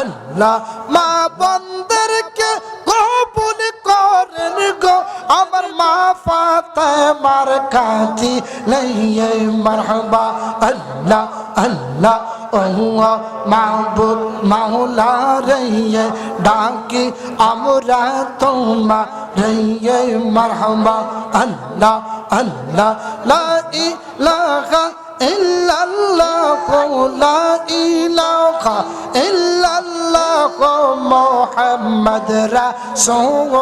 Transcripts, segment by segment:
আল্লাহ, মা বন্দরকে কবুল করেন গো। আমার মা ফাতেমার কাঁদি লইয়ে মারহাবা। আল্লাহ আল্লাহ ওয়া মাবুদ মাওলা রইয়ে ডাকি, আমরা তোমা রইয়ে মারহাবা। আল্লাহ আল্লাহ, লা ইলাহা ইল্লাল্লাহ লা ইলাহা ইল্লাল্লাহ মোহাম্মদ রাসূল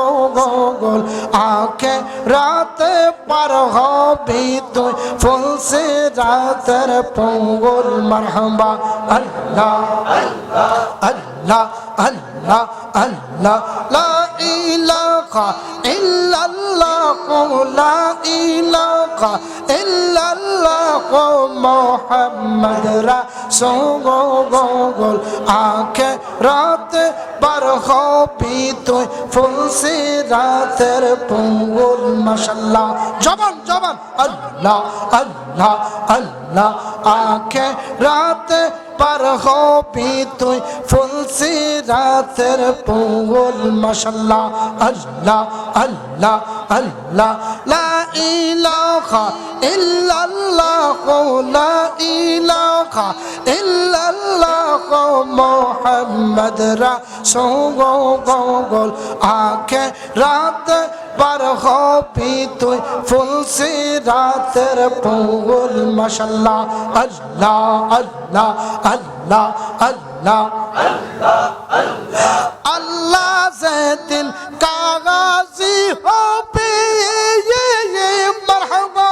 আকে রাত পার হবি তুই। ফুল সে রাতের পঙ্গুল, মারহাবা, আল্লাহ আল্লাহ আল্লাহ আল্লাহ লা ইলাহা ইল্লাল্লাহ, লা ইলাহা ইল্লাল্লাহ মোহাম্মদ রাসূল আখে রাত পার হবি তুই। ফুল সে রাতের পঙ্গুল, মাশাল্লাহ। জবান জবান। আল্লাহ আল্লাহ আল্লাহ। আখে রাত পার হবি তুই ফুল সে রাতের পঙ্গুল, মাশাল্লাহ, আল্লাহ আল্লাহ আল্লাহ। লা ইলাহা ইল্লাল্লাহ, লা ইলাহা ইল্লাল্লাহ, মুহাম্মদ রাসূল আখে রাত পার হবি তুই ফুল সে রাতের পঙ্গুল, মাশাল্লাহ, আল্লাহ আল্লাহ আল্লাহ আল্লাহ আল্লাহ যেদিন কাগাজি হবে মারহাবা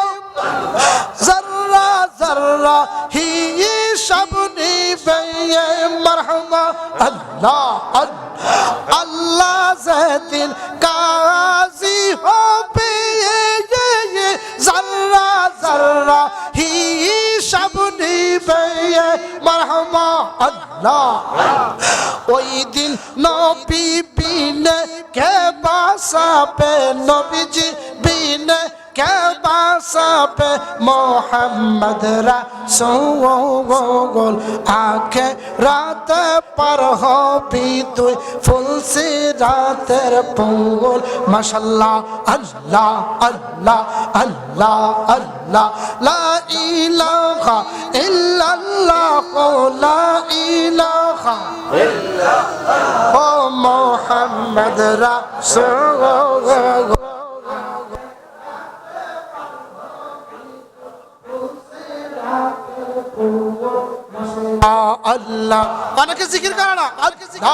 জর্রা জর্রা হি সব নিবে মারহাবা আল্লাহ আল্লাহ যেদিন কাজি হবে জর্রা জর্রা হি সব নিবে মারহাবা আল্লাহ। ওই দিন নবী বিনে কে বাসাবে? নবীজি বিনে কে বাসাবে? মোহাম্মদ রাসূল আখে রাত পার হবি তুই ফুল সে রাতের পঙ্গুল। মাশাল্লাহ আল্লাহ আল্লাহ আল্লাহ আল্লাহ। লা ইলাহা ইল্লাল্লাহ লা ইলাহা ও মোহাম্মদ রাসূল আল্লাহ। অনেকে জিকির করে না? জিকির।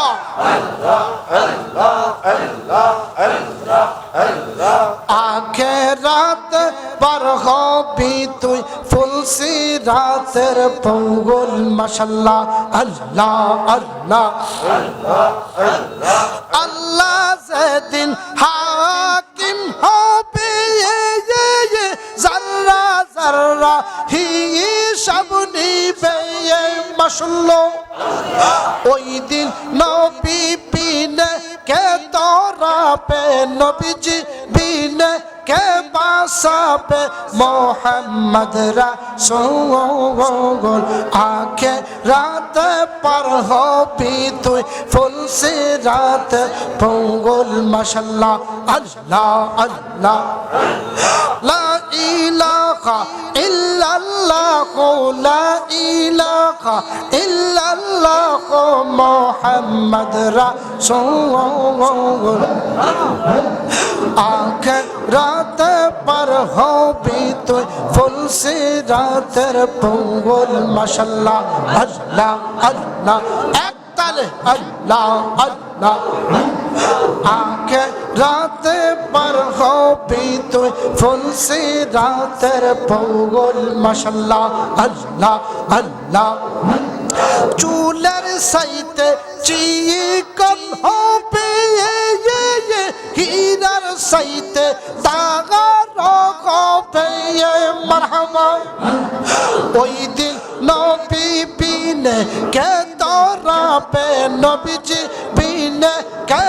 আখে রাত পার হবি তুই ফুলসি রাতের পঙ্গুল মাশাল্লাহ আল্লাহ আল্লাহ। আল্লাহ যেদিন হাকিম হবে জাররা জাররা হি সব নিবে মাশুল্লো ওই দিন নবী বিনে কে তোরা পে? নবীজি বিনে কে বাসাবে মোহাম্মদ রাসূল আখে রাত পার হবি তুই, ফুল সে রাত পঙ্গুল মাশাল্লাহ আল্লাহ আল্লাহ ইলাহা ইল্লাল্লাহ, লা ইলাহা ইল্লাল্লাহ মুহাম্মদ রাসূল আখের রাত পার হবি তুই ফুল সে রাতের পঙ্গুল মাশাল্লাহ আল্লাহ আল্লাহ, এক তালে আল্লাহ আল্লাহ। আখে রাতে পার হবি তুই ফুলসি রাতের পঙ্গুল মাশাল্লাহ আল্লাহ আল্লাহ। চুলের সাইতে চিকন হবে হীরার সাইতে দাগার হবে মারহামা ওই দিন নবী বিনে কে তোরা পে নবীজি বিনে কে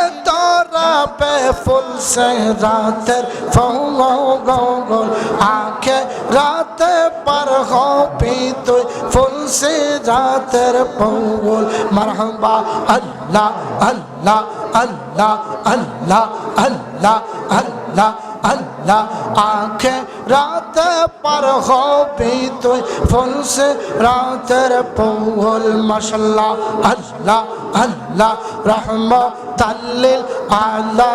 را به فل سے رات فلو گو آنکھیں رات پر ہو پی تو فل سے رات پنگل مرحبا اللہ اللہ اللہ اللہ اللہ اللہ اللہ আল্লাহ আখে রাত পার হবে তুই, ফুলস রাতের পৌল, মশাল্লাহ, আল্লাহ আল্লাহ রহম তাল্লিল আল্লাহ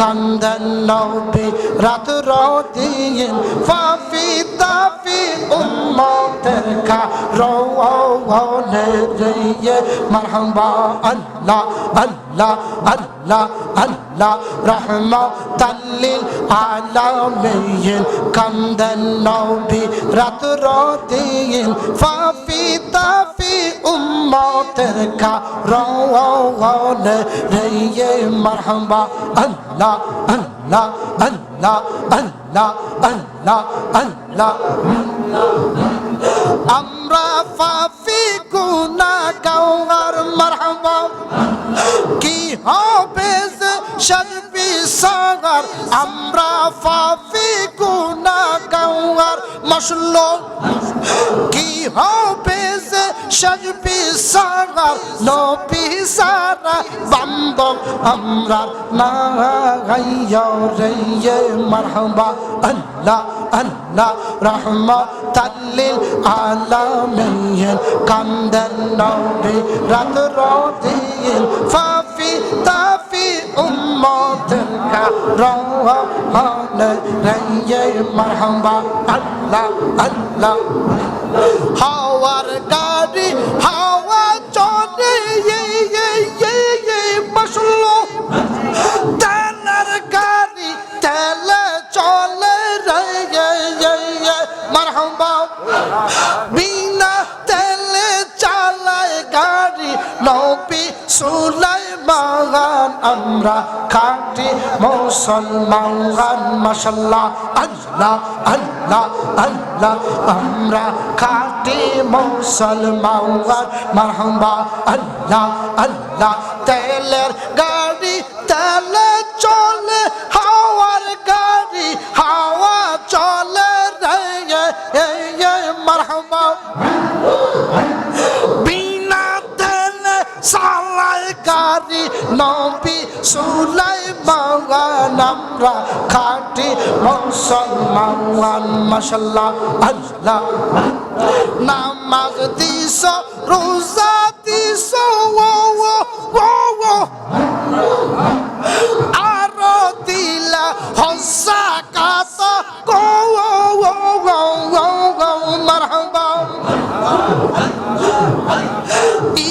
কান্দন নবী, রাত রদিন ফাফি তাফি উম্মতের কা রওনে রিয়ে মারহাবা আল্লাহ আল্লাহ আল্লাহ আল্লাহ রহমা তাল্লিল আলমিন কান্দেন নবী রাত রদিন ফাফি তাফি উম্মতের কা রওনে রিয়ে মারহাবা আল্লাহ আল্লাহ আল্লাহ আল্লাহ আল্লাহ আল্লাহ আমরা ফাফি গুনা গাওয়ার মারহাবা। কি হবে যে শরবি সাগর? আমরা ফাফি গুনা গাওয়ার মশলো কি হবে যে শরবি সাগর? নবী সারা বান্দব আমরা না গাইয়া রে মারহাবা। আল্লাহ আল্লাহ, রহমতাল্লিল আলামিন। কান্দেন নবী রাত রদিন ফাফি তাফি উম্মতের কারণ রে মারহাবা আল্লাহ আল্লাহ। হাওয়ার গাড়ি হাওয়া আমরা খাটি মুসলমান মাশাল্লাহ, আল্লাহ আল্লাহ আল্লাহ। আমরা খাটি মুসলমান মারহাবা, আল্লাহ আল্লাহ। তেলের গাড়ি, তেলে চলে, হাওয়ার গাড়ি, হাওয়া চলে রে মারহাবা। বিনা তেলে সালাই গাড়ি নবী সুলাই মাগান আমরা খাটি মুসলমান, মাশাল্লাহ, আল্লাহ। নামাজ দিস রোজা দিস ও ও ও আরও দিলা হসা কাত গো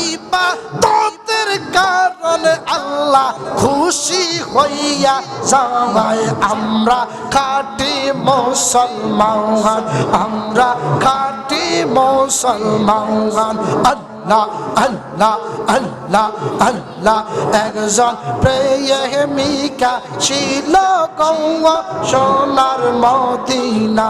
ইবাদতের কারণে আল্লাহ খুশি হইয়া যাওয়ায় আমরা খাটি মুসলমান আমরা খাটি মুসলমান। আল্লাহ আল্লাহ আল্লাহ আল্লাহ একজন প্রেমিকা ছিল গৌয়া সোনার মদিনা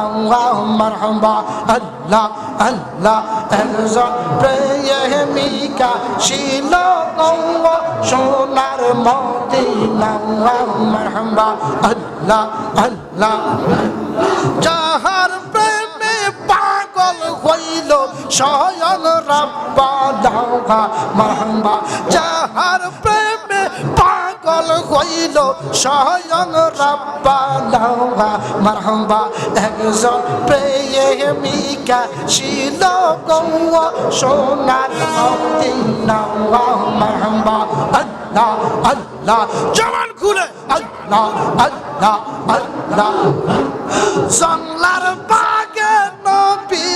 মারহাবা আল্লাহ আল্লাহ একজন প্রেমিকা ছিল গৌয়া সোনার মদিনা মারহাবা আল্লাহ আল্লাহ যাহার স্বয়ং রাব্বা দাওগা মারহাবা যাহার প্রেমে পাগল হইল স্বয়ং রাব্বা দাওগা মারহাবা একজন প্রেমিকা ছিল গৌয়া সোনার মদিনা মারহাবা আল্লাহ আল্লাহ, জবান খুলে, আল্লাহ আল্লাহ আল্লাহ। জংলার বাগে নবী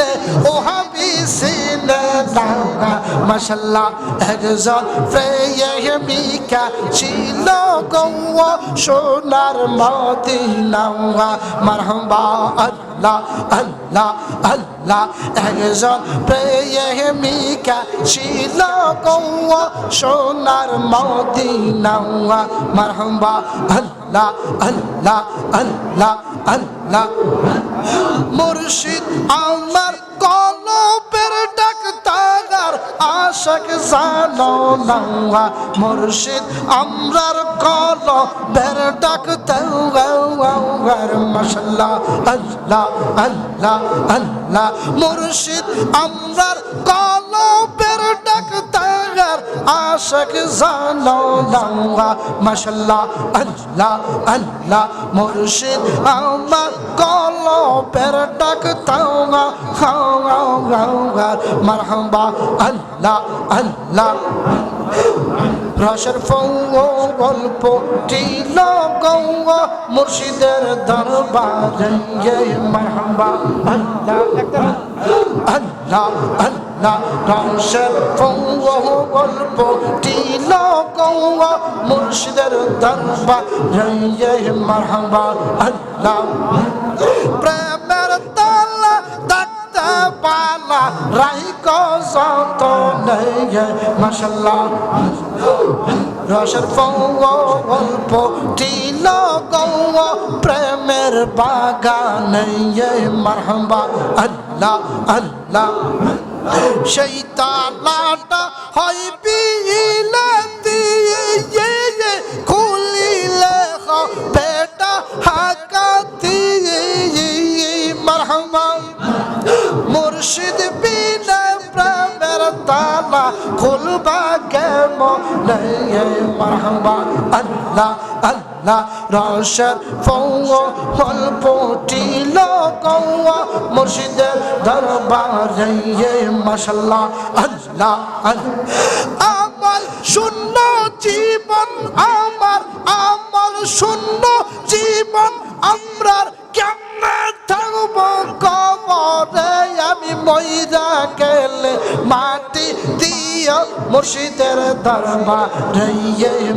সিনে ও হাবি সিনে দাওগা মাশাল্লাহ, একজন প্রেমিকা ছিল গৌয়া সোনার মদিনা মারহাবা, আল্লাহ আল্লাহ আল্লাহ, একজন প্রেমিকা ছিল গৌয়া সোনার মদিনা মারহাবা, আল্লাহ আল্লাহ আল্লাহ আল্লাহ মুর্শিদ আমার কলবের ডাক্তার আশাক জানো না মুর্শিদ আমরার কলবের ডাক্তার মাশাল্লাহ, আল্লাহ আল্লাহ আল্লাহ। মুর্শিদ আমরার কলবের ডাক্তার আশাক জানো না মাশাল্লাহ আল্লাহ আল্লাহ, মুর্শিদ, আমার কলবের ডাক্তার মারহাবা, আল্লাহ আল্লাহ। রসের গল্প টিল গৌব মুর্শিদের দরবারে মারহাবা, আল্লাহ আল্লাহ আল্লাহ। রসের গল্প টিল গৌব মুর্শিদের দরবারে মারহাবা আল্লাহ। প্রেমের তালা ডাকতে পালা রাইক যত নেই মাশাল্লাহ। রসের গল্প টিল গৌব প্রেমের বাগানে মারহাবা আল্লাহ আল্লাহ। সেই তালাটা হয় বিলে দিয়ে খুলিলে বেটা হাকাতি মারহাবা। মুর্শিদ বিনে প্রেমের তালা খুলবা কেমন? মারহাবা। আল্লাহ আল্লাহ। রসের ফল্প টিল কৌয়া মুর্শিদের দরবারে মাশাল্লাহ, আল্লাহ আমার শূন্য জীবন, আমার আমার শূন্য জীবন, আমরার কেমনে থাকব কবরে? আমি মইরা গেলে মাটি দিও মুর্শিদের দরবারে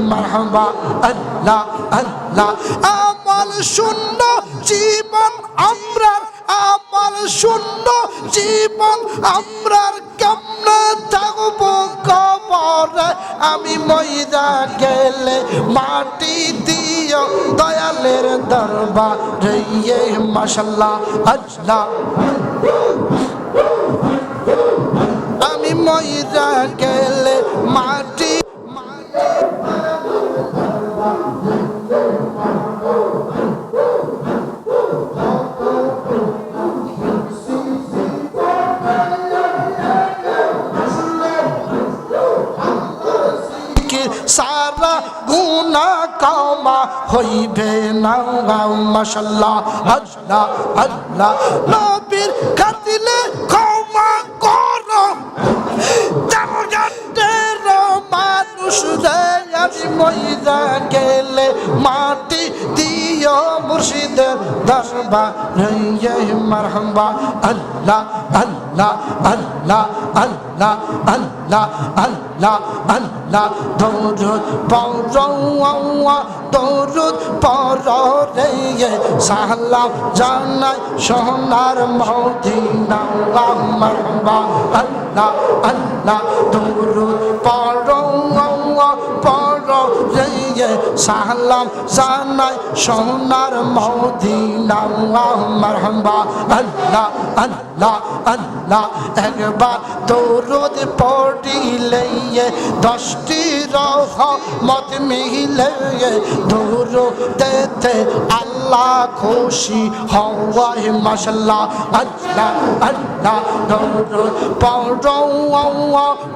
মারহাবা, আল্লাহ আল্লাহ। আমার শূন্য জীবন আমরার আমার শূন্য জীবন আমরার। কেমনে থাকব কবরে? আমি মইরা গেলে মাটি দিও দয়ালের দরবারে, মাশাল্লাহ, আল্লাহ। মইরা গেলে মাটি সারা গুনা কামা হইবে না মাশাল্লাহ আল্লাহ আল্লাহ নবীর খাতিলে রে আমি মইরা গেলে মাটি দিও মুর্শিদের দরবারে। মারহাবা, আল্লাহ আল্লাহ আল্লাহ আল্লাহ আল্লাহ আল্লাহ আল্লাহ। পৌরওয়া দৌড় পর রে সাহলাম জানাই সোনার মদিনা মারহাবা, আল্লাহ আল্লাহ। দৌড় সাহলাম সাহনাই সোনার মদিনা হাম্বা আল্লাহ আল্লাহ আল্লাহ। একবার দৌড় পড়িলে দশটি রহ মত মিলে দৌড় দেতে আল্লাহ খুশি হওয়ায় মাসাল্লাহ আল্লাহ আল্লাহ দৌড় পড়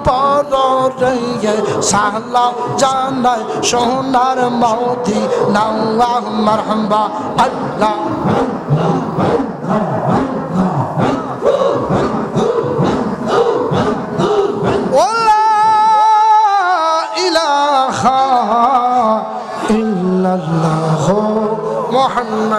পড় রে সালাম জানাই, সোনার মৌধি নাওয়া মারহাবা আল্লাহ